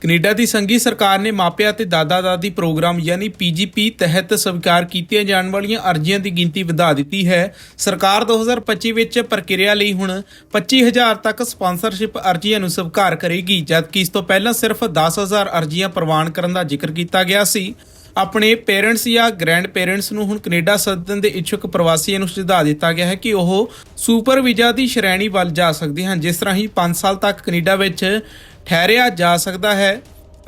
Canada ਦੀ ਸੰਘੀ ਸਰਕਾਰ ਨੇ ਮਾਪਿਆਂ ਤੇ ਦਾਦਾ ਦਾਦੀ ਪ੍ਰੋਗਰਾਮ ਯਾਨੀ ਪੀਜੀਪੀ ਤਹਿਤ ਸਵੀਕਾਰ ਕੀਤੀਆਂ ਜਾਣ ਵਾਲੀਆਂ ਅਰਜ਼ੀਆਂ ਦੀ ਗਿਣਤੀ ਵਧਾ ਦਿੱਤੀ ਹੈ। ਸਰਕਾਰ 2025 ਵਿੱਚ ਪ੍ਰਕਿਰਿਆ ਲਈ ਹੁਣ 25000 ਤੱਕ ਸਪਾਂਸਰਸ਼ਿਪ ਅਰਜ਼ੀਆਂ ਨੂੰ ਸਵੀਕਾਰ ਕਰੇਗੀ, ਜਦਕਿ ਇਸ ਤੋਂ ਪਹਿਲਾਂ ਸਿਰਫ 10000 ਅਰਜ਼ੀਆਂ ਪ੍ਰਵਾਨ ਕਰਨ ਦਾ ਜ਼ਿਕਰ ਕੀਤਾ ਗਿਆ ਸੀ। ਆਪਣੇ ਪੇਰੈਂਟਸ ਜਾਂ ਗ੍ਰੈਂਡ ਪੇਰੈਂਟਸ ਨੂੰ ਹੁਣ ਕੈਨੇਡਾ ਸੱਦਣ ਦੇ ਇੱਛੁਕ ਪ੍ਰਵਾਸੀਆਂ ਨੂੰ ਸੁਝਾਅ ਦਿੱਤਾ ਗਿਆ ਹੈ ਕਿ ਉਹ ਸੁਪਰ ਵੀਜ਼ਾ ਦੀ ਸ਼੍ਰੇਣੀ ਵੱਲ ਜਾ ਸਕਦੇ ਹਨ। ਜਿਸ ਰਾਹੀਂ ਹੀ 5 ਸਾਲ ਤੱਕ ਕੈਨੇਡਾ ਵਿੱਚ ਠਹਿਰਿਆ ਜਾ ਸਕਦਾ ਹੈ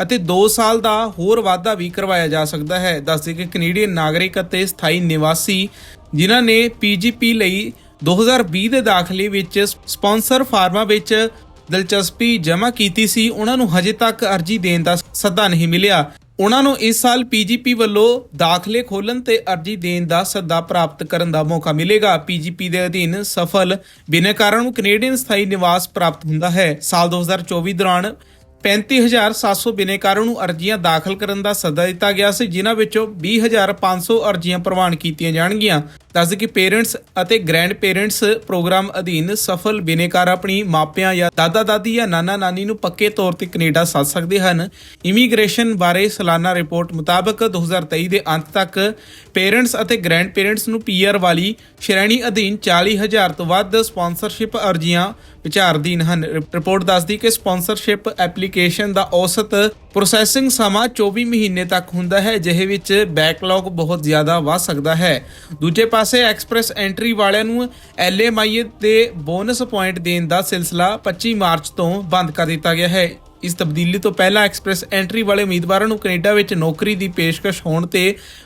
ਅਤੇ 2 ਸਾਲ ਦਾ ਹੋਰ ਵਾਅਦਾ ਵੀ ਕਰਵਾਇਆ ਜਾ ਸਕਦਾ ਹੈ। ਦੱਸਦੇ ਕਿ ਕੈਨੇਡੀਅਨ ਨਾਗਰਿਕ ਅਤੇ ਸਥਾਈ ਨਿਵਾਸੀ ਜਿਨ੍ਹਾਂ ਨੇ ਪੀਜੀਪੀ ਲਈ 2020 ਦੇ ਦਾਖਲੇ ਵਿੱਚ ਸਪਾਂਸਰ ਫਾਰਮਾਂ ਵਿੱਚ ਦਿਲਚਸਪੀ ਜਮ੍ਹਾਂ ਕੀਤੀ ਸੀ, ਉਹਨਾਂ ਨੂੰ ਹਜੇ ਤੱਕ ਅਰਜ਼ੀ ਦੇਣ ਦਾ ਸੱਦਾ ਨਹੀਂ ਮਿਲਿਆ। ਉਹਨਾਂ ਨੂੰ ਇਸ ਸਾਲ ਪੀਜੀਪੀ ਵੱਲੋਂ ਦਾਖਲੇ ਖੋਲਣ ਤੇ ਅਰਜ਼ੀ ਦੇਣ ਦਾ ਸੱਦਾ ਪ੍ਰਾਪਤ ਕਰਨ ਦਾ ਮੌਕਾ ਮਿਲੇਗਾ। ਪੀਜੀਪੀ ਦੇ ਅਧੀਨ ਸਫਲ ਬਿਨੈਕਾਰਾਂ ਨੂੰ ਕੈਨੇਡੀਅਨ ਸਥਾਈ ਨਿਵਾਸ ਪ੍ਰਾਪਤ ਹੁੰਦਾ ਹੈ। ਸਾਲ 2024 ਦੌਰਾਨ 35700 ਬਿਨੇਕਾਰਾਂ ਨੂੰ ਅਰਜ਼ੀਆਂ ਦਾਖਲ ਕਰਨ ਦਾ ਸੱਦਾ ਦਿੱਤਾ ਗਿਆ ਸੀ, ਜਿਨ੍ਹਾਂ ਵਿੱਚੋਂ 20500 ਅਰਜ਼ੀਆਂ ਪ੍ਰਵਾਨ ਕੀਤੀਆਂ ਜਾਣਗੀਆਂ। ਦੱਸਦੇ ਕਿ ਪੇਰੈਂਟਸ ਅਤੇ ਗ੍ਰੈਂਡ ਪੇਰੈਂਟਸ ਪ੍ਰੋਗਰਾਮ ਅਧੀਨ ਸਫਲ ਬਿਨੇਕਾਰ ਆਪਣੀ ਮਾਪਿਆਂ ਜਾਂ ਦਾਦਾ ਦਾਦੀ ਜਾਂ ਨਾਨਾ ਨਾਨੀ ਨੂੰ ਪੱਕੇ ਤੌਰ ਤੇ ਕੈਨੇਡਾ ਸੱਦ ਸਕਦੇ ਹਨ। ਇਮੀਗ੍ਰੇਸ਼ਨ ਬਾਰੇ ਸਾਲਾਨਾ ਰਿਪੋਰਟ ਮੁਤਾਬਕ 2023 ਦੇ ਅੰਤ ਤੱਕ ਪੇਰੈਂਟਸ ਅਤੇ ਗ੍ਰੈਂਡ ਪੇਰੈਂਟਸ ਨੂੰ ਪੀਆਰ ਵਾਲੀ ਸ਼੍ਰੇਣੀ ਅਧੀਨ 40000 ਤੋਂ ਵੱਧ ਸਪਾਂਸਰਸ਼ਿਪ ਅਰਜ਼ੀਆਂ ਵਿਚਾਰਧੀਨ ਹਨ। ਰਿਪੋਰਟ ਦੱਸਦੀ ਕਿ ਸਪਾਂਸਰਸ਼ਿਪ ਐਪਲੀਕੇਸ਼ਨ ਦਾ ਔਸਤ ਪ੍ਰੋਸੈਸਿੰਗ ਸਮਾਂ 24 ਮਹੀਨੇ ਤੱਕ ਹੁੰਦਾ ਹੈ, ਜਿਹੇ ਵਿੱਚ ਬੈਕਲੌਗ ਬਹੁਤ ਜ਼ਿਆਦਾ ਵੱਧ ਸਕਦਾ ਹੈ। ਦੂਜੇ ਪਾਸੇ ਐਕਸਪ੍ਰੈਸ ਐਂਟਰੀ ਵਾਲਿਆਂ ਨੂੰ ਐਲਐਮਆਈ ਦੇ ਬੋਨਸ ਪੁਆਇੰਟ ਦੇਣ ਦਾ ਸਿਲਸਿਲਾ 25 ਮਾਰਚ ਤੋਂ ਬੰਦ ਕਰ ਦਿੱਤਾ ਗਿਆ ਹੈ। ਇਸ ਤਬਦੀਲੀ ਤੋਂ ਪਹਿਲਾਂ ਐਕਸਪ੍ਰੈਸ ਐਂਟਰੀ ਵਾਲੇ ਉਮੀਦਵਾਰਾਂ ਨੂੰ ਕੈਨੇਡਾ ਵਿੱਚ ਨੌਕਰੀ ਦੀ ਪੇਸ਼ਕਸ਼ ਹੋਣ ਤੇ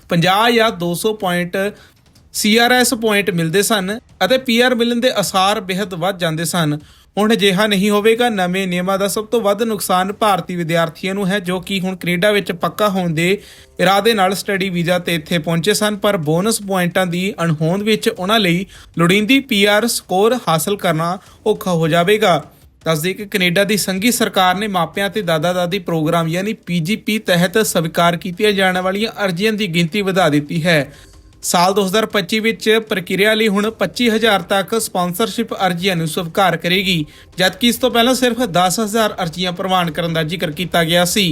50 ਜਾਂ 200 ਪੁਆਇੰਟ ਸੀਆਰਐਸ ਪੁਆਇੰਟ ਮਿਲਦੇ ਸਨ ਅਤੇ ਪੀਆਰ ਮਿਲਣ ਦੇ ਅਸਾਰ ਬੇहद ਵੱਧ ਜਾਂਦੇ ਸਨ। ਹੁਣ ਅਜਿਹਾ ਨਹੀਂ ਹੋਵੇਗਾ। ਨਵੇਂ ਨਿਯਮਾਂ ਦਾ ਸਭ ਤੋਂ ਵੱਧ ਨੁਕਸਾਨ ਭਾਰਤੀ ਵਿਦਿਆਰਥੀਆਂ ਨੂੰ ਹੈ, ਜੋ ਕਿ ਹੁਣ ਕੈਨੇਡਾ ਵਿੱਚ ਪੱਕਾ ਹੋਣ ਦੇ ਇਰਾਦੇ ਨਾਲ ਸਟੱਡੀ ਵੀਜ਼ਾ ਤੇ ਇੱਥੇ ਪਹੁੰਚੇ ਸਨ, ਪਰ ਬੋਨਸ ਪੁਆਇੰਟਾਂ ਦੀ ਅਣਹੋਂਦ ਵਿੱਚ ਉਹਨਾਂ ਲਈ ਲੋੜੀਂਦੀ ਪੀਆਰ ਸਕੋਰ ਹਾਸਲ ਕਰਨਾ ਔਖਾ ਹੋ ਜਾਵੇਗਾ। ਦੱਸਦੇ ਕਿ ਕੈਨੇਡਾ ਦੀ ਸੰਘੀ ਸਰਕਾਰ ਨੇ ਮਾਪਿਆਂ ਤੇ ਦਾਦਾ ਦਾਦੀ ਪ੍ਰੋਗਰਾਮ ਯਾਨੀ ਪੀਜੀਪੀ ਤਹਿਤ ਸਵੀਕਾਰ ਕੀਤੀਆਂ ਜਾਣ ਵਾਲੀਆਂ ਅਰਜ਼ੀਆਂ ਦੀ ਗਿਣਤੀ ਵਧਾ ਦਿੱਤੀ ਹੈ। ਸਾਲ 2025 ਵਿੱਚ ਪ੍ਰਕਿਰਿਆ ਲਈ ਹੁਣ 25000 ਤੱਕ ਸਪਾਂਸਰਸ਼ਿਪ ਅਰਜ਼ੀਆਂ ਨੂੰ ਸਵੀਕਾਰ ਕਰੇਗੀ, ਜਦਕਿ ਇਸ ਤੋਂ ਪਹਿਲਾਂ ਸਿਰਫ 10000 ਅਰਜ਼ੀਆਂ ਪ੍ਰਵਾਨ ਕਰਨ ਦਾ ਜ਼ਿਕਰ ਕੀਤਾ ਗਿਆ ਸੀ।